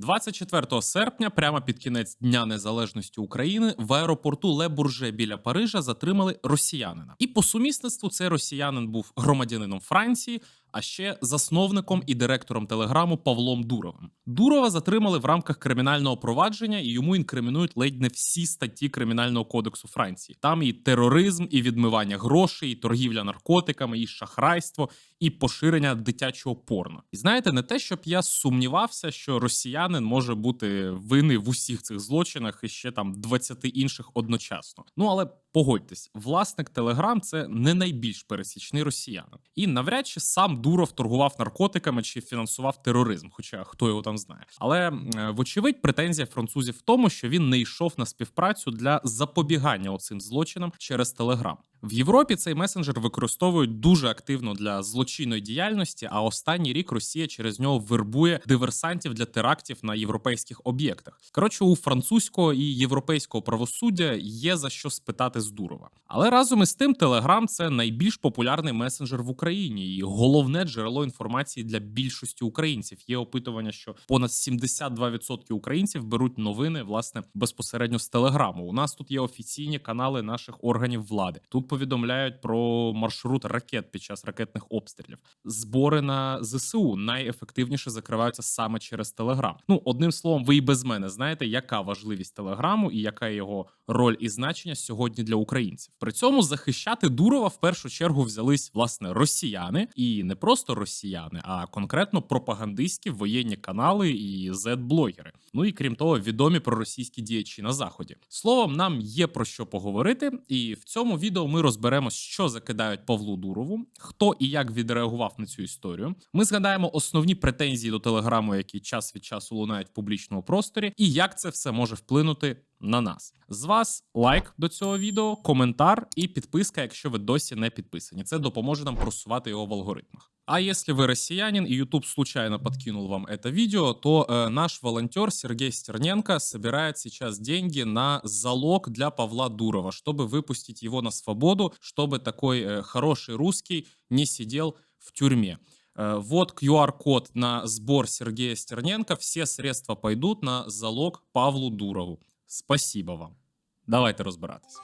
24 серпня, прямо під кінець Дня Незалежності України, в аеропорту Ле Бурже біля Парижа затримали росіянина. І по сумісництву цей росіянин був громадянином Франції, а ще засновником і директором телеграму Павлом Дуровим. Дурова затримали в рамках кримінального провадження, і йому інкримінують ледь не всі статті кримінального кодексу Франції. Там і тероризм, і відмивання грошей, і торгівля наркотиками, і шахрайство, і поширення дитячого порно. І знаєте, не те, щоб я сумнівався, що росіянин може бути винний в усіх цих злочинах і ще там 20 інших одночасно. Ну але погодьтесь, власник Телеграм це не найбільш пересічний росіянин. І навряд чи сам Дуров торгував наркотиками чи фінансував тероризм, хоча хто його там знає. Але е, вочевидь, претензія французів в тому, що він не йшов на співпрацю для запобігання оцим злочинам через Телеграм. В Європі цей месенджер використовують дуже активно для злочинної діяльності. А останній рік Росія через нього вербує диверсантів для терактів на європейських об'єктах. Коротше, у французького і європейського правосуддя є за що спитати з Дурова. Але разом із тим, Телеграм це найбільш популярний месенджер в Україні і головне джерело інформації для більшості українців. Є опитування, що понад 72% українців беруть новини власне безпосередньо з Телеграму. У нас тут є офіційні канали наших органів влади. Тут повідомляють про маршрут ракет під час ракетних обстрілів. Збори на ЗСУ найефективніше закриваються саме через Телеграм. Ну одним словом, ви і без мене знаєте, яка важливість Телеграму і яка його роль і значення сьогодні для українців. При цьому захищати Дурова в першу чергу взялись власне росіяни, і не просто росіяни, а конкретно пропагандистські воєнні канали і зет-блогери. Ну і крім того, відомі проросійські діячі на заході. Словом, нам є про що поговорити, і в цьому відео ми розберемо, що закидають Павлу Дурову, хто і як відреагував на цю історію. Ми згадаємо основні претензії до телеграму, які час від часу лунають в публічному просторі, і як це все може вплинути. На нас з вас лайк до цього відео, коментар і підписка, якщо ви досі не підписані. Це допоможе нам просувати його в алгоритмах. А если вы россиянин и YouTube случайно подкинул вам это видео, то э, наш волонтер Сергей Стерненко собирает сейчас деньги на залог для Павла Дурова, чтобы выпустить его на свободу, чтобы такой э, хороший русский не сидел в тюрьме. Э, Вот QR-код на сбор Сергея Стерненко. Все средства пойдут на залог Павлу Дурову. Спасибо вам. Давайте розбиратись.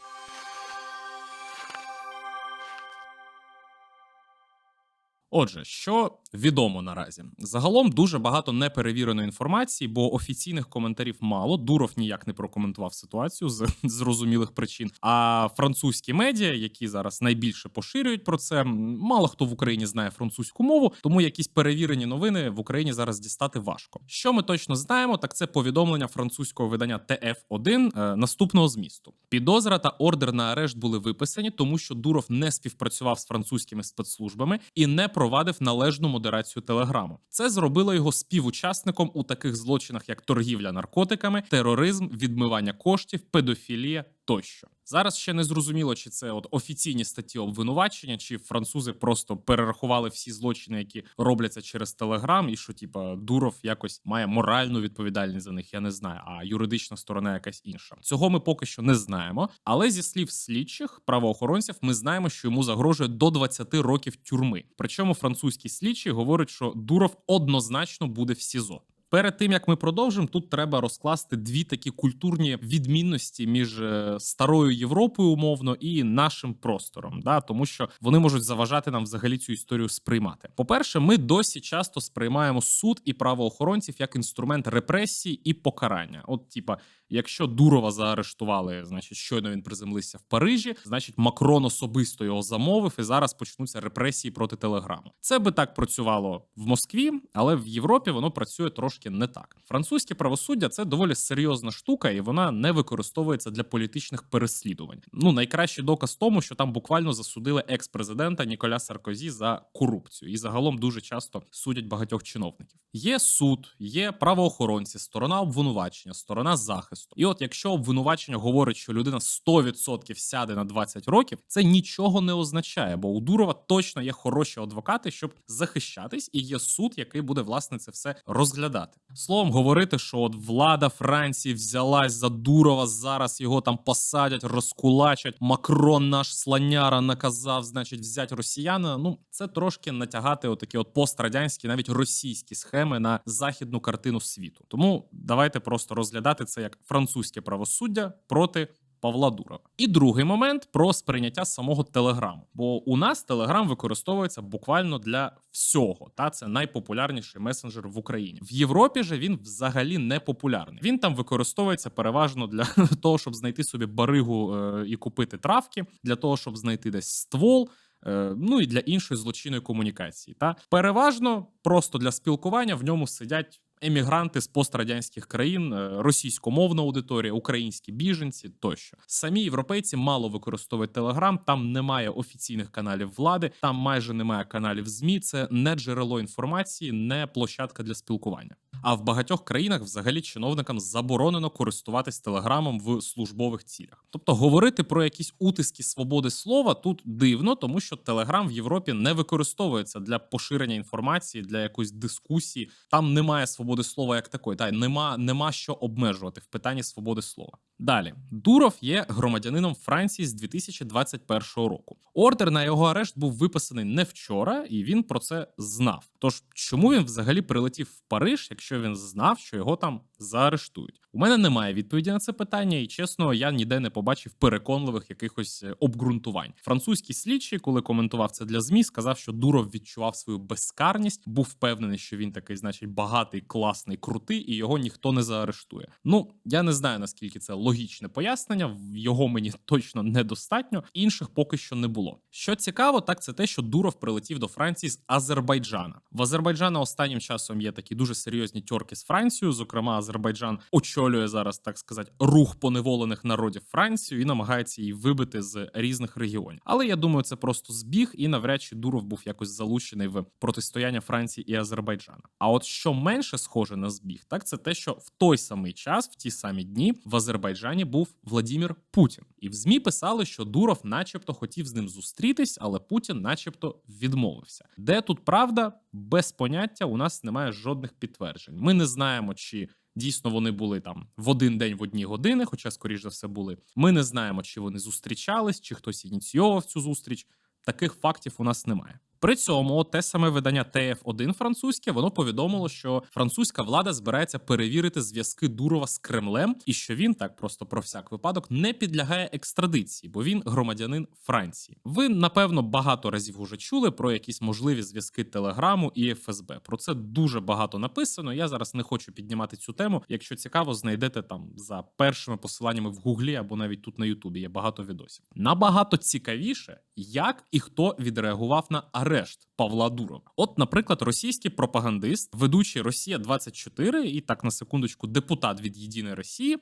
Отже, що відомо наразі? Загалом дуже багато неперевіреної інформації, бо офіційних коментарів мало. Дуров ніяк не прокоментував ситуацію з зрозумілих причин. А французькі медіа, які зараз найбільше поширюють про це, мало хто в Україні знає французьку мову, тому якісь перевірені новини в Україні зараз дістати важко. Що ми точно знаємо, так це повідомлення французького видання ТФ1 е, наступного змісту. Підозра та ордер на арешт були виписані, тому що Дуров не співпрацював з французькими спецслужбами і не провадив належну модерацію телеграму. Це зробило його співучасником у таких злочинах, як торгівля наркотиками, тероризм, відмивання коштів, педофілія тощо. Зараз ще не зрозуміло, чи це от офіційні статті обвинувачення, чи французи просто перерахували всі злочини, які робляться через телеграм, і що типа Дуров якось має моральну відповідальність за них. Я не знаю, а юридична сторона якась інша. Цього ми поки що не знаємо. Але зі слів слідчих правоохоронців, ми знаємо, що йому загрожує до 20 років тюрми. Причому французький слідчий говорить, що Дуров однозначно буде в СІЗО. Перед тим як ми продовжимо, тут треба розкласти дві такі культурні відмінності між е, старою Європою, умовно, і нашим простором, да тому що вони можуть заважати нам взагалі цю історію сприймати. По-перше, ми досі часто сприймаємо суд і правоохоронців як інструмент репресії і покарання. От, типа, якщо Дурова заарештували, значить, щойно він приземлився в Парижі, значить, Макрон особисто його замовив, і зараз почнуться репресії проти телеграму. Це би так працювало в Москві, але в Європі воно працює трошки не так. Французьке правосуддя це доволі серйозна штука, і вона не використовується для політичних переслідувань. Ну найкращий доказ тому, що там буквально засудили екс-президента Ніколя Саркозі за корупцію, і загалом дуже часто судять багатьох чиновників. Є суд, є правоохоронці, сторона обвинувачення, сторона захисту. І от якщо обвинувачення говорить, що людина 100% сяде на 20 років, це нічого не означає, бо у Дурова точно є хороші адвокати, щоб захищатись, і є суд, який буде власне це все розглядати. Словом, говорити, що от влада Франції взялась за Дурова, зараз його там посадять, розкулачать. Макрон наш слоняра наказав, значить, взяти росіянина. Ну це трошки натягати отакі от пострадянські, навіть російські схеми на західну картину світу. Тому давайте просто розглядати це як французьке правосуддя проти. Павла Дурова. І другий момент про сприйняття самого Телеграму. Бо у нас Телеграм використовується буквально для всього. Та це найпопулярніший месенджер в Україні. В Європі же він взагалі не популярний. Він там використовується переважно для того, щоб знайти собі баригу е, і купити травки, для того, щоб знайти десь ствол. е, Ну і для іншої злочинної комунікації, та переважно просто для спілкування в ньому сидять емігранти з пострадянських країн, е, російськомовна аудиторія, українські біженці тощо. Самі європейці мало використовують Телеграм. Там немає офіційних каналів влади, там майже немає каналів змі. Це не джерело інформації, не площадка для спілкування. А в багатьох країнах взагалі чиновникам заборонено користуватись телеграмом в службових цілях. Тобто говорити про якісь утиски свободи слова тут дивно, тому що телеграм в Європі не використовується для поширення інформації, для якоїсь дискусії. Там немає свободи слова як такої. Та нема, нема що обмежувати в питанні свободи слова. Далі Дуров є громадянином Франції з 2021 року. Ордер на його арешт був виписаний не вчора, і він про це знав. Тож чому він взагалі прилетів в Париж, якщо він знав, що його там заарештують? У мене немає відповіді на це питання, і чесно, я ніде не побачив переконливих якихось е, обґрунтувань. Французький слідчий, коли коментував це для змі, сказав, що Дуров відчував свою безкарність, був впевнений, що він такий, значить, багатий, класний, крутий, і його ніхто не заарештує. Ну я не знаю наскільки це логічне пояснення. Його мені точно недостатньо. Інших поки що не було. Що цікаво, так це те, що Дуров прилетів до Франції з Азербайджана. В Азербайджана останнім часом є такі дуже серйозні тьорки з Францією. Зокрема, Азербайджан очолює зараз, так сказати, рух поневолених народів Францію і намагається її вибити з різних регіонів. Але я думаю, це просто збіг, і навряд чи Дуров був якось залучений в протистояння Франції і Азербайджана. А от що менше схоже на збіг, так це те, що в той самий час, в ті самі дні, в Азербайджані був Владімір Путін, і в змі писали, що Дуров, начебто, хотів з ним зустрітись, але Путін, начебто, відмовився. Де тут правда? Без поняття у нас немає жодних підтверджень. Ми не знаємо, чи дійсно вони були там в один день в одні години, хоча, скоріш за все, були. Ми не знаємо, чи вони зустрічались, чи хтось ініціював цю зустріч. Таких фактів у нас немає. При цьому те саме видання ТФ1 французьке воно повідомило, що французька влада збирається перевірити зв'язки Дурова з Кремлем, і що він так просто про всяк випадок не підлягає екстрадиції, бо він громадянин Франції. Ви напевно багато разів уже чули про якісь можливі зв'язки Телеграму і ФСБ. Про це дуже багато написано. Я зараз не хочу піднімати цю тему. Якщо цікаво, знайдете там за першими посиланнями в Гуглі або навіть тут на Ютубі. Є багато відосів. Набагато цікавіше, як і хто відреагував на арешт Павла Дурова. От, наприклад, російський пропагандист, ведучий Росія 24 і так на секундочку, депутат від Єдиної Росії,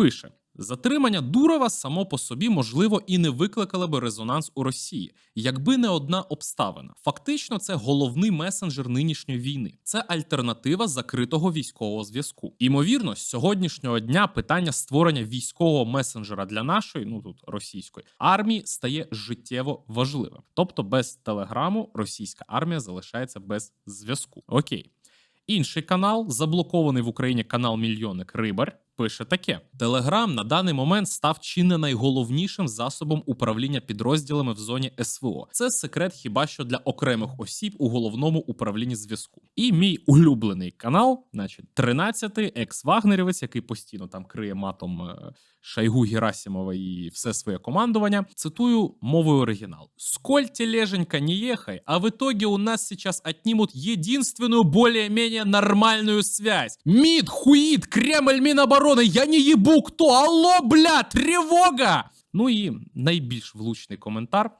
пише: затримання Дурова само по собі можливо і не викликало би резонанс у Росії, якби не одна обставина. Фактично, це головний месенджер нинішньої війни. Це альтернатива закритого військового зв'язку. Імовірно, з сьогоднішнього дня питання створення військового месенджера для нашої, ну тут російської армії, стає життєво важливим. Тобто, без телеграму російська армія залишається без зв'язку. Окей. Інший канал, заблокований в Україні канал Мільйонник Рибар, пише таке: Телеграм на даний момент став чи не найголовнішим засобом управління підрозділами в зоні СВО. Це секрет хіба що для окремих осіб у головному управлінні зв'язку. І мій улюблений канал, значить, 13-й екс-вагнерівець, який постійно там криє матом е, Шайгу Герасимова і все своє командування. Цитую мовою оригінал: Сколь тележенька не ехай, а в итоге у нас сейчас отнимут единственную более-менее нормальную связь. МИД, ХУИД, Кремль, Минобороны, я не ебу кто, алло, бля, тривога! Ну і найбільш влучний коментар.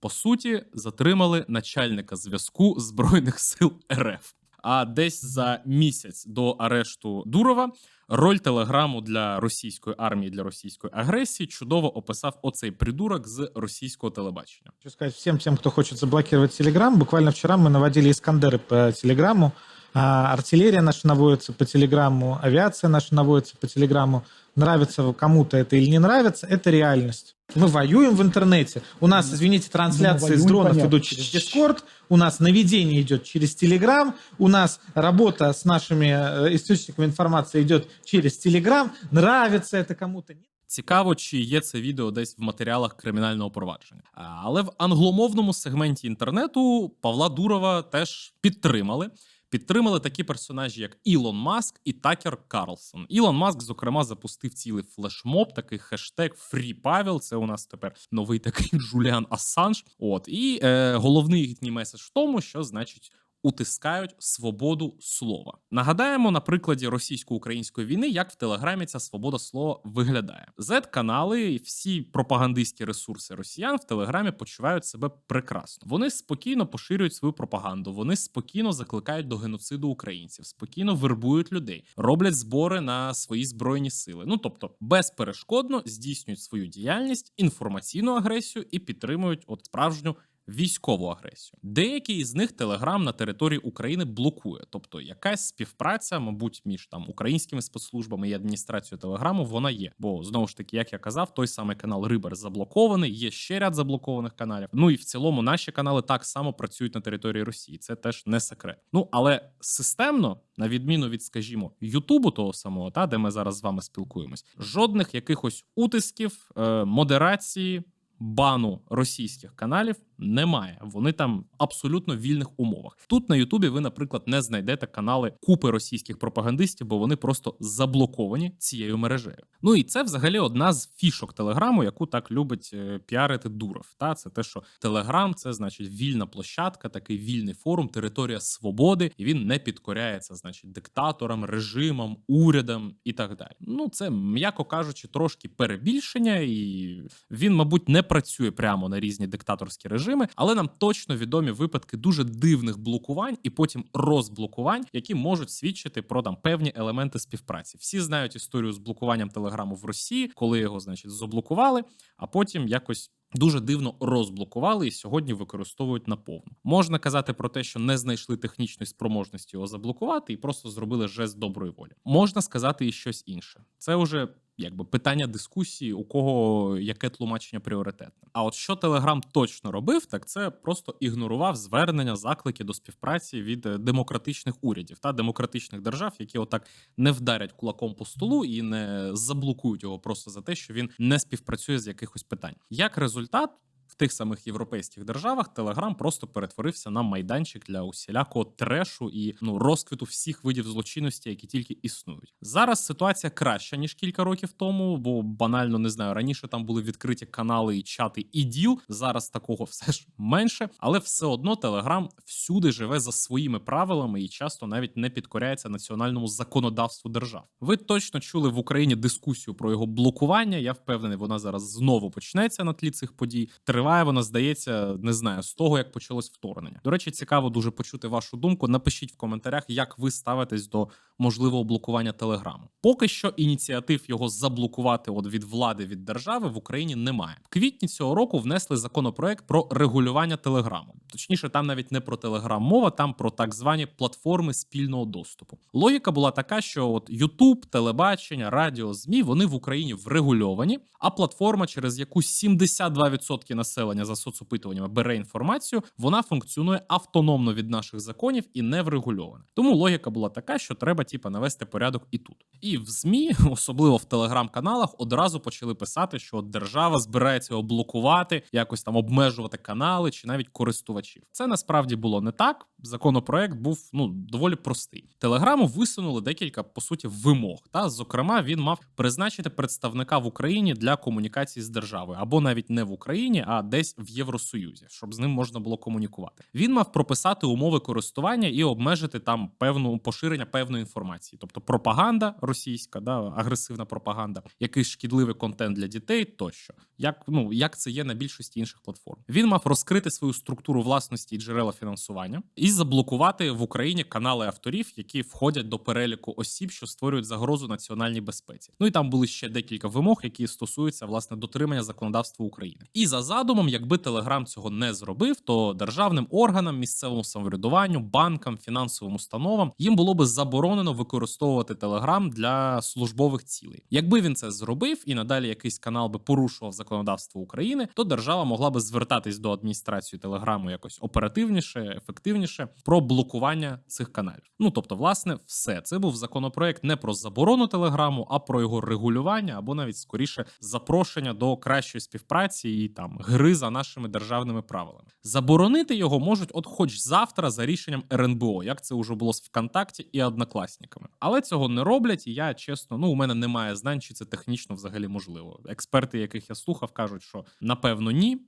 По суті, затримали начальника зв'язку Збройних сил РФ. А десь за місяць до арешту Дурова роль телеграму для російської армії для російської агресії чудово описав оцей придурок з російського телебачення. Хочу сказать всем тем, кто хочет заблокировать Телеграм. Буквально вчера мы наводили Искандеры по Телеграму. А артиллерия наша наводится по Телеграмму, авиация наша наводится по Телеграмму. Нравится кому-то это или не нравится, это реальность. Мы воюем в интернете. У нас, извините, трансляции Ну, с воюем, дронов понятно. идут через Discord, у нас наведение идет через Telegram, у нас работа с нашими э, источниками информации идет через Telegram. Нравится это кому-то, нет. Цікаво, чи є це відео десь в матеріалах кримінального провадження. А, Але в англомовному сегменті інтернету Павла Дурова теж підтримали. Підтримали такі персонажі, як Ілон Маск і Такер Карлсон. Ілон Маск, зокрема, запустив цілий флешмоб, такий хештег Фрі Павел. Це у нас тепер новий такий Джуліан Ассанж. От і е, головний їхній меседж в тому, що значить. Утискають свободу слова. Нагадаємо на прикладі російсько-української війни, як в телеграмі ця свобода слова виглядає. Z-канали і всі пропагандистські ресурси росіян в телеграмі почувають себе прекрасно. Вони спокійно поширюють свою пропаганду. Вони спокійно закликають до геноциду українців, спокійно вербують людей, роблять збори на свої збройні сили. Ну тобто безперешкодно здійснюють свою діяльність, інформаційну агресію і підтримують от справжню військову агресію. Деякі із них Телеграм на території України блокує, тобто якась співпраця, мабуть, між там українськими спецслужбами і адміністрацією Телеграму вона є. Бо знову ж таки, як я казав, той самий канал Рибер заблокований. Є ще ряд заблокованих каналів. Ну і в цілому наші канали так само працюють на території Росії. Це теж не секрет. Ну але системно, на відміну від, скажімо, Ютубу, того самого, та де ми зараз з вами спілкуємось, жодних якихось утисків, е, модерації. Бану російських каналів немає. Вони там абсолютно в вільних умовах. Тут на Ютубі ви, наприклад, не знайдете канали купи російських пропагандистів, бо вони просто заблоковані цією мережею. Ну і це взагалі одна з фішок Телеграму, яку так любить е, піарити Дуров. Та це те, що Телеграм це значить вільна площадка, такий вільний форум, територія свободи, і він не підкоряється, значить, диктаторам, режимам, урядам і так далі. Ну це м'яко кажучи, трошки перебільшення, і він, мабуть, не працює прямо на різні диктаторські режими, але нам точно відомі випадки дуже дивних блокувань і потім розблокувань, які можуть свідчити про там певні елементи співпраці. Всі знають історію з блокуванням телеграму в Росії, коли його, значить, заблокували, а потім якось. Дуже дивно розблокували і сьогодні використовують наповну. Можна казати про те, що не знайшли технічної спроможності його заблокувати і просто зробили жест доброї волі. Можна сказати і щось інше. Це вже якби питання дискусії, у кого яке тлумачення пріоритетне. А от що Телеграм точно робив, так це просто ігнорував звернення, заклики до співпраці від е, демократичних урядів та демократичних держав, які отак не вдарять кулаком по столу і не заблокують його просто за те, що він не співпрацює з якихось питань. Як результат. В тих самих європейських державах Телеграм просто перетворився на майданчик для усілякого трешу і ну розквіту всіх видів злочинності, які тільки існують. Зараз ситуація краща ніж кілька років тому, бо банально не знаю. Раніше там були відкриті канали і чати і діл. Зараз такого все ж менше, але все одно Телеграм всюди живе за своїми правилами і часто навіть не підкоряється національному законодавству держав. Ви точно чули в Україні дискусію про його блокування. Я впевнений, вона зараз знову почнеться на тлі цих подій. Триває вона, здається, не знаю, з того, як почалось вторгнення. До речі, цікаво дуже почути вашу думку. Напишіть в коментарях, як ви ставитесь до можливого блокування телеграму. Поки що ініціатив його заблокувати от від влади від держави в Україні немає. В квітні цього року внесли законопроект про регулювання телеграму. Точніше, там навіть не про телеграм мова, там про так звані платформи спільного доступу. Логіка була така, що от Ютуб, телебачення, радіо, змі вони в Україні врегульовані, а платформа, через яку 72% населення за соцопитуваннями бере інформацію, вона функціонує автономно від наших законів і не врегульована. Тому логіка була така, що треба типа навести порядок і тут. І в змі, особливо в телеграм-каналах, одразу почали писати, що держава збирається його блокувати, якось там обмежувати канали чи навіть користувачів. Це насправді було не так. Законопроект був ну доволі простий. Телеграму висунули декілька по суті вимог. Та зокрема, він мав призначити представника в Україні для комунікації з державою, або навіть не в Україні, а десь в Євросоюзі, щоб з ним можна було комунікувати. Він мав прописати умови користування і обмежити там певну поширення певної інформації, тобто пропаганда російська, да агресивна пропаганда, якийсь шкідливий контент для дітей, тощо, як ну як це є на більшості інших платформ. Він мав розкрити свою структуру власності і джерела фінансування і заблокувати в Україні канали авторів, які входять до переліку осіб, що створюють загрозу національній безпеці. Ну і там були ще декілька вимог, які стосуються власне дотримання законодавства України. І за задумом, якби Телеграм цього не зробив, то державним органам, місцевому самоврядуванню, банкам, фінансовим установам їм було би заборонено використовувати Телеграм для службових цілей. Якби він це зробив і надалі якийсь канал би порушував законодавство України, то держава могла би звертатись до адміністрації телеграму якось оперативніше, ефективніше про блокування цих каналів. Ну тобто, власне, все це був законопроект не про заборону телеграму, а про його регулювання або навіть скоріше запрошення до кращої співпраці і там гри за нашими державними правилами. Заборонити його можуть, от хоч завтра, за рішенням РНБО, як це вже було з ВКонтакті і однокласниками. Але цього не роблять, і я чесно, ну у мене немає знань, чи це технічно взагалі можливо. Експерти, яких я слухав, кажуть, що напевно ні.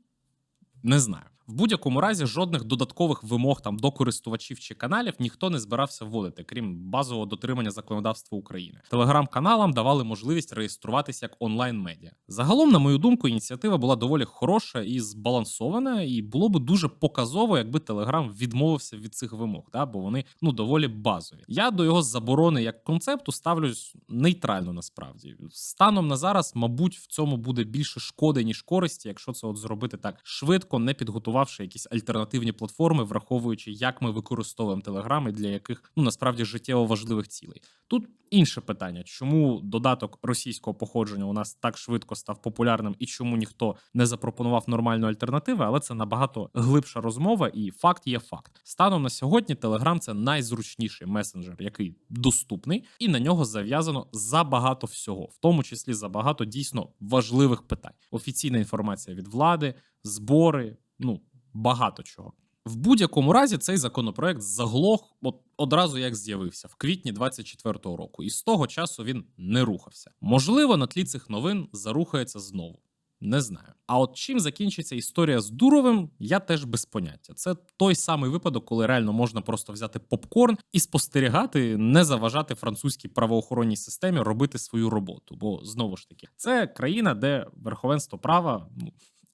Не знаю. В будь-якому разі жодних додаткових вимог там до користувачів чи каналів ніхто не збирався вводити, крім базового дотримання законодавства України. Телеграм-каналам давали можливість реєструватися як онлайн-медіа. Загалом, на мою думку, ініціатива була доволі хороша і збалансована, і було би дуже показово, якби Телеграм відмовився від цих вимог, да, бо вони ну доволі базові. Я до його заборони як концепту ставлюсь нейтрально насправді. Станом на зараз, мабуть, в цьому буде більше шкоди ніж користі, якщо це от зробити так швидко, не підготувавши якісь альтернативні платформи, враховуючи, як ми використовуємо телеграми для яких ну насправді життєво важливих цілей. Тут інше питання: чому додаток російського походження у нас так швидко став популярним, і чому ніхто не запропонував нормальну альтернативу, але це набагато глибша розмова, і факт є факт. Станом на сьогодні Telegram – це найзручніший месенджер, який доступний, і на нього зав'язано забагато всього, в тому числі забагато дійсно важливих питань. Офіційна інформація від влади, збори, ну багато чого. В будь-якому разі цей законопроект заглох от одразу як з'явився в квітні 24-го року, і з того часу він не рухався. Можливо, на тлі цих новин зарухається знову. Не знаю. А от чим закінчиться історія з Дуровим, я теж без поняття. Це той самий випадок, коли реально можна просто взяти попкорн і спостерігати, не заважати французькій правоохоронній системі робити свою роботу. Бо знову ж таки, це країна, де верховенство права ну,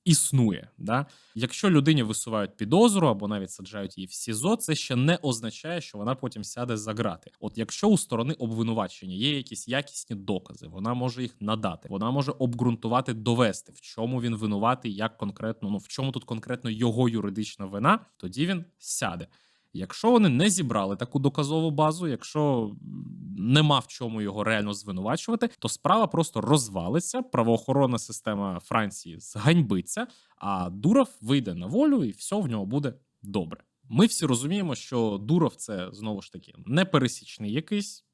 існує. Да? Якщо людині висувають підозру або навіть саджають її в СІЗО, це ще не означає, що вона потім сяде за грати. От якщо у сторони обвинувачення є якісь якісні докази, вона може їх надати, вона може обґрунтувати, довести, в чому він винуватий, як конкретно, ну в чому тут конкретно його юридична вина, тоді він сяде. Якщо вони не зібрали таку доказову базу, якщо нема в чому його реально звинувачувати, то справа просто розвалиться. Правоохоронна система Франції зганьбиться, а Дуров вийде на волю, і все в нього буде добре. Ми всі розуміємо, що Дуров це знову ж таки непересічний якийсь.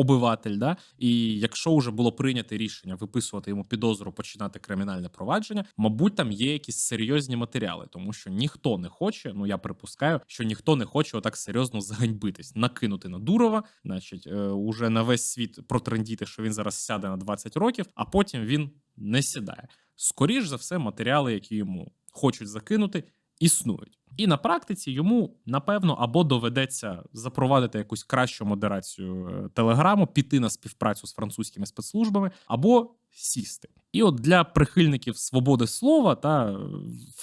Обиватель, да, і якщо вже було прийнято рішення виписувати йому підозру, починати кримінальне провадження, мабуть, там є якісь серйозні матеріали, тому що ніхто не хоче. Ну я припускаю, що ніхто не хоче отак серйозно заганьбитись, накинути на Дурова, значить, е, уже на весь світ протрендіти, що він зараз сяде на 20 років, а потім він не сідає. Скоріш за все, матеріали, які йому хочуть закинути, існують. І на практиці йому напевно або доведеться запровадити якусь кращу модерацію е, телеграму, піти на співпрацю з французькими спецслужбами, або сісти. І от для прихильників свободи слова та е,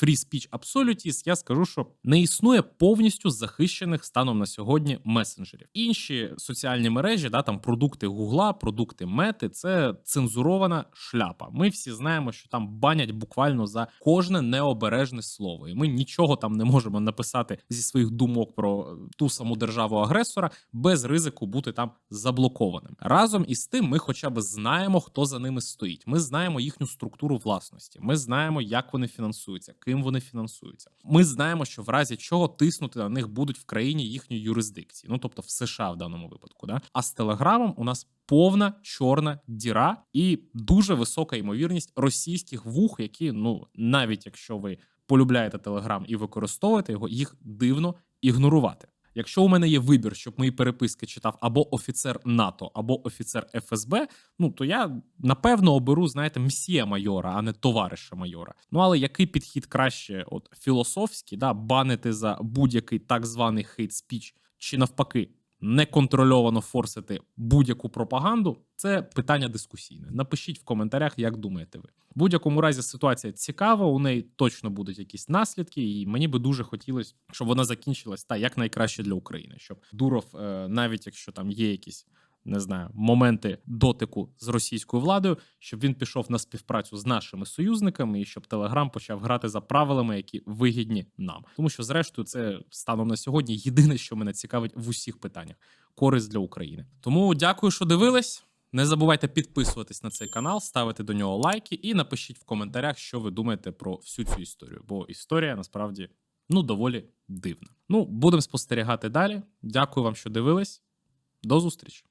free speech absolutis я скажу, що не існує повністю захищених станом на сьогодні месенджерів. Інші соціальні мережі, да там продукти Гугла, продукти Мети, це цензурована шляпа. Ми всі знаємо, що там банять буквально за кожне необережне слово, і ми нічого там не можемо написати зі своїх думок про ту саму державу агресора без ризику бути там заблокованим. Разом із тим, ми хоча б знаємо, хто за ними стоїть. Ми знаємо їхню структуру власності. Ми знаємо, як вони фінансуються, ким вони фінансуються. Ми знаємо, що в разі чого тиснути на них будуть в країні їхньої юрисдикції, ну тобто в США в даному випадку. Да? А з телеграмом у нас повна чорна діра і дуже висока ймовірність російських вух, які ну навіть якщо ви полюбляєте телеграм і використовуєте його, їх дивно ігнорувати. Якщо у мене є вибір, щоб мої переписки читав або офіцер НАТО, або офіцер ФСБ, ну то я напевно оберу, знаєте, мсьє майора, а не товариша майора. Ну але який підхід краще, от філософський, да, банити за будь-який так званий хейт спіч, чи навпаки, неконтрольовано форсити будь-яку пропаганду, це питання дискусійне. Напишіть в коментарях, як думаєте ви. В будь-якому разі ситуація цікава, у неї точно будуть якісь наслідки, і мені би дуже хотілося, щоб вона закінчилась та як найкраще для України, щоб Дуров, е, навіть якщо там є якісь. Не знаю, моменти дотику з російською владою, щоб він пішов на співпрацю з нашими союзниками, і щоб Телеграм почав грати за правилами, які вигідні нам. Тому що, зрештою, це станом на сьогодні єдине, що мене цікавить в усіх питаннях користь для України. Тому дякую, що дивились. Не забувайте підписуватись на цей канал, ставити до нього лайки і напишіть в коментарях, що ви думаєте про всю цю історію. Бо історія насправді ну доволі дивна. Ну, будемо спостерігати далі. Дякую вам, що дивились. До зустрічі!